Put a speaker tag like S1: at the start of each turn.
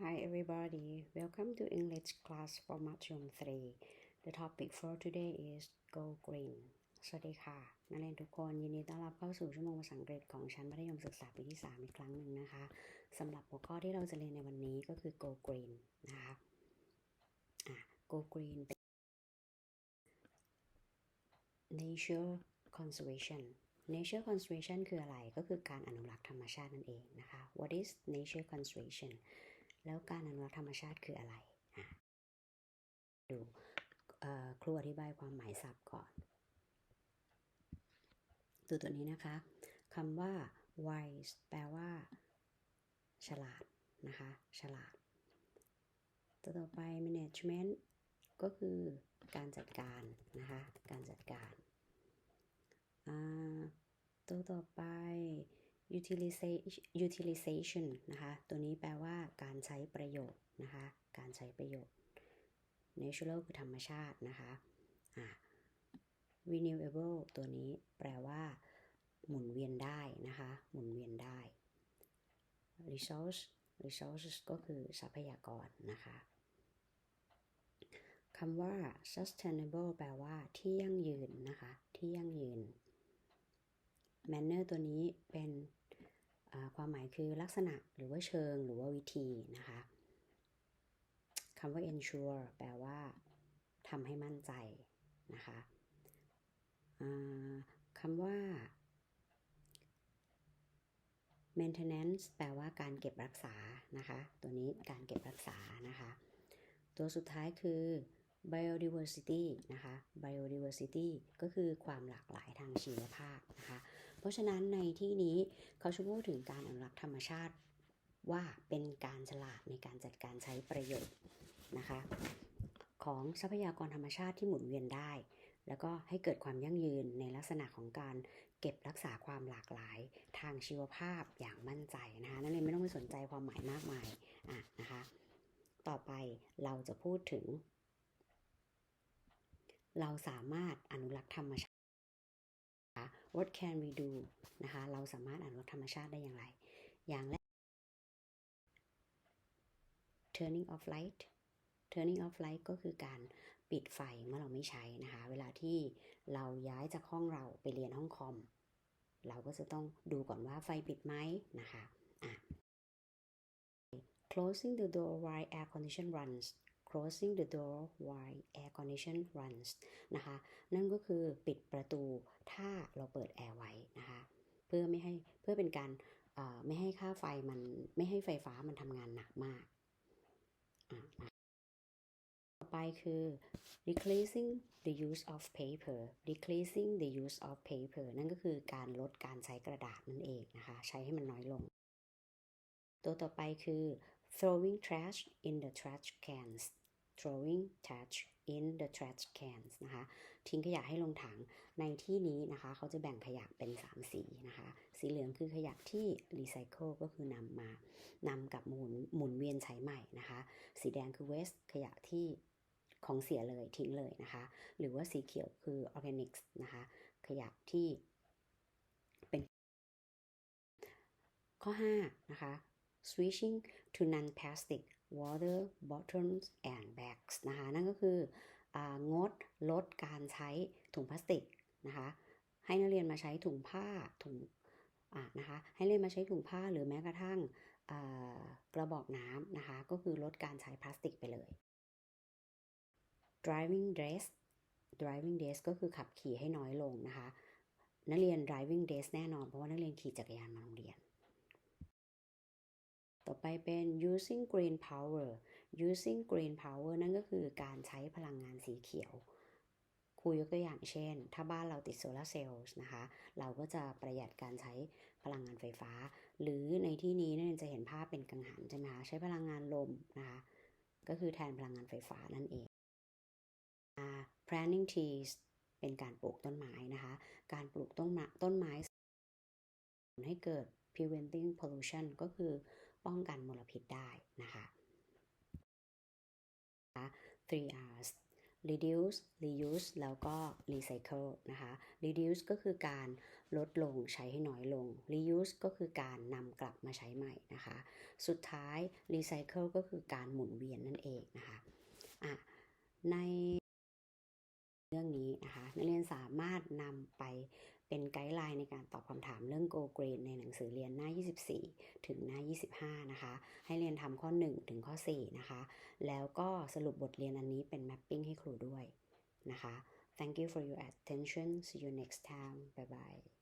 S1: Hi everybody, welcome to English class for Module 3. The topic for today is Go Green. สวัสดีค่ะ นักเรียนทุกคนยินดีต้อนรับเข้าสู่ชั่วโมงภาษาอังกฤษของชั้นมัธยมศึกษาปีที่ 3 อีกครั้งหนึ่งนะคะสำหรับหัวข้อที่เราจะเรียนในวันนี้ก็คือ Go Green นะคะะ Go Green เป็น Nature Conservation Nature Conservation คืออะไรก็คือการอนุรักษ์ธรรมชาตินั่นเองนะคะ What is Nature Conservation แล้วการอนุรักษ์ธรรมชาติคืออะไรดูครูอธิบายความหมายศัพท์ก่อนตัวตัวนี้นะคะคำว่า wise แปลว่า ฉลาดนะคะ ฉลาด ตัวต่อไป management ก็คือการจัดการนะคะ การจัดการ ตัวต่อไป utilization utilization นะคะตัวนี้แปลว่าการใช้ประโยชน์นะคะการใช้ประโยชน์ natural คือธรรมชาตินะคะอ่า renewable ตัวนี้แปลว่า หมุนเวียนได้นะคะหมุนเวียนได้ resource resources ก็คือทรัพยากรนะคะคำว่า sustainable แปลว่าที่ยั่งยืนนะคะที่ยั่งยืน manner ตัวนี้เป็น ความหมายคือลักษณะหรือว่าเชิงหรือว่าวิธีนะคะคำว่า ensure แปลว่าทำให้มั่นใจนะคะคำว่า maintenance แปลว่าการเก็บรักษานะคะ ตัวนี้การเก็บรักษานะคะ ตัวสุดท้ายคือ biodiversity นะคะ biodiversity ก็คือความหลากหลายทางชีวภาพนะคะ เพราะฉะนั้นในที่นี้เขาจะพูดถึงการอนุรักษ์ธรรมชาติว่าเป็นการฉลาดในการจัดการใช้ประโยชน์นะคะ ของทรัพยากรธรรมชาติที่หมุนเวียนได้ แล้วก็ให้เกิดความยั่งยืนในลักษณะของการเก็บรักษาความหลากหลายทางชีวภาพอย่างมั่นใจนะคะนั่นเองไม่ต้องไปสนใจความหมายมากมายอะนะคะ ต่อไปเราจะพูดถึง เราสามารถอนุรักษ์ธรรมชาติ What can we do นะคะ เราสามารถอนุรักษ์ธรรมชาติได้อย่างไร อย่างแรก turning off light turning off light ก็คือการปิดไฟเมื่อเราไม่ใช้นะคะ เวลาที่เราย้ายจากห้องเราไปเรียนห้องคอม เราก็จะต้องดูก่อนว่าไฟปิดไหมนะคะอะ closing the door while air condition runs closing the door while air condition runs นะคะ นั่นก็คือปิดประตูถ้าเราเปิดแอร์ไว้นะคะ เพื่อไม่ให้เพื่อเป็นการไม่ให้ค่าไฟมันไม่ให้ไฟฟ้ามันทำงานหนักมาก ต่อไปคือ decreasing the use of paper decreasing the use of paper นั่นก็คือการลดการใช้กระดาษนั่นเองนะคะ ใช้ให้มันน้อยลง ตัวต่อไปคือ throwing trash in the trash cans throwing trash in the trash cans นะคะ ทิ้งขยะให้ลงถัง ในที่นี้นะคะ เขาจะแบ่งขยะเป็น 3 สีนะคะ สีเหลืองคือขยะที่รีไซเคิลก็คือนำมานำกับหมุนหมุนเวียนใช้ใหม่นะคะ สีแดงคือ waste ขยะที่ของเสียเลยทิ้งเลยนะคะ หรือว่าสีเขียวคือ organics นะคะ ขยะที่เป็น ข้อ 5 นะคะ switching to non-plastic water bottles and bags นะคะนั่นก็คืองดลดการใช้ถุงพลาสติกนะคะให้นักเรียนมาใช้ถุงผ้าถุงนะคะให้เรียนมาใช้ถุงผ้าหรือแม้กระทั่งกระบอกน้ำนะคะก็คือลดการใช้พลาสติกไปเลย driving dress driving dress ก็คือขับขี่ให้น้อยลงนะคะ นักเรียน driving dress แน่นอนเพราะว่านักเรียนขี่จักรยานมาโรงเรียน ต่อไปเป็น using green power using green power นั่นก็คือการใช้พลังงานสีเขียว ครูยกตัวอย่างเช่น ถ้าบ้านเราติดโซลาเซลล์นะคะ เราก็จะประหยัดการใช้พลังงานไฟฟ้า หรือในที่นี้นั่นจะเห็นภาพเป็นกังหันใช่ไหมคะใช้พลังงานลมนะคะ ก็คือแทนพลังงานไฟฟ้านั่นเอง planting trees เป็นการปลูกต้นไม้นะคะ การปลูกต้นต้นไม้ให้เกิด preventing pollution ก็คือ ป้องกันมลพิษได้นะคะ three R's reduce reuse แล้วก็ recycle นะคะ reduce ก็คือการลดลงใช้ให้น้อยลง reuse ก็คือการนำกลับมาใช้ใหม่นะคะ สุดท้าย recycle ก็คือการหมุนเวียนนั่นเองนะคะะในเรื่องนี้นะคะ นักเรียนสามารถนำไป เป็นไกด์ไลน์ในการตอบคำถามเรื่อง Go Green ในหนังสือเรียนหน้า 24 ถึงหน้า 25 นะคะ ให้เรียนทำข้อ 1 ถึงข้อ 4 นะคะ แล้วก็สรุปบทเรียนอันนี้เป็นแมปปิ้งให้ครูด้วยนะคะ Thank you for your attention see you next time bye bye